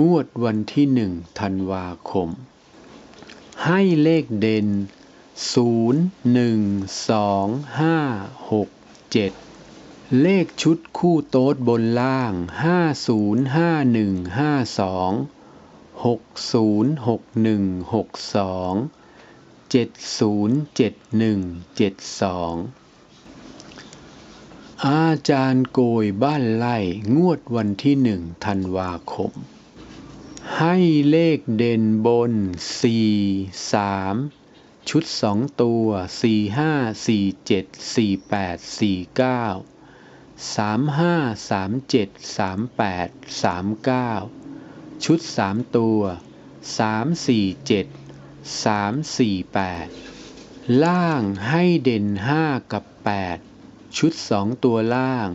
งวดวันที่หนึ่งธันวาคม ให้เลขเด่น 0 1 2 5 6 7 เลขชุดคู่โต๊ดบนล่าง 50 51 52 60 61 62 70 71 72 อาจารย์โกยบ้านไล่งวดวันที่หนึ่งธันวาคม ให้เลขเด่นบน 4 3 ชุด 2 ตัว 4 5 4 7 4 8 4 9 3 5 3 7 3 8 3 9 ชุด 3 ตัว 3 4 7 3 4 8 ล่างให้เด่น 5 กับ 8 ชุด 2 ตัวล่าง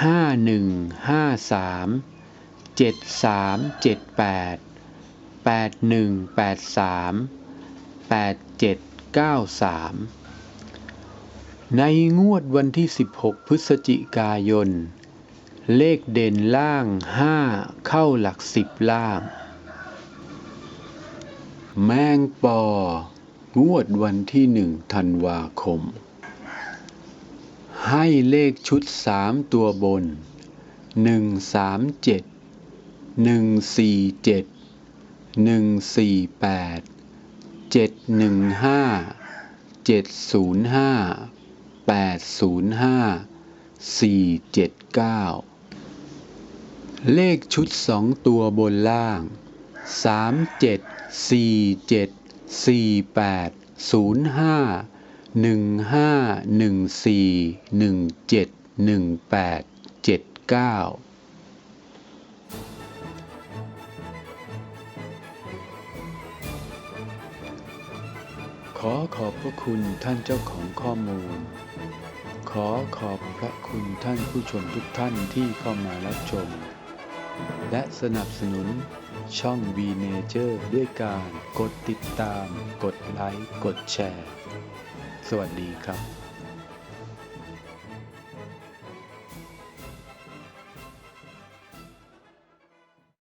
5 1 5 3 7 3 7 8 8 1 8 3 8 7 9 3ในงวดวันที่ 16 พฤศจิกายน เลขเด่นล่าง 5 เข้าหลัก10ล่าง แมงปอ งวดวันที่1ธันวาคม ให้เลขชุด 3 ตัวบน หนึ่งสี่เจ็ดหนึ่งสี่แปดเจ็ดหนึ่งห้าเจ็ดศูนย์ห้าแปดศูนย์ห้าสี่เจ็ดเก้าเลขชุดสองตัวบนล่างสามเจ็ดสี่เจ็ดสี่แปดศูนย์ห้าหนึ่งห้าหนึ่งสี่หนึ่งเจ็ดหนึ่งแปดเจ็ดเก้า ขอขอบพระคุณท่านเจ้าของข้อมูล ขอขอบพระคุณท่านผู้ชมทุกท่านที่เข้ามารับชม และสนับสนุนช่อง V Nature ด้วยการกดติดตาม กดไลค์ กดแชร์ สวัสดีครับ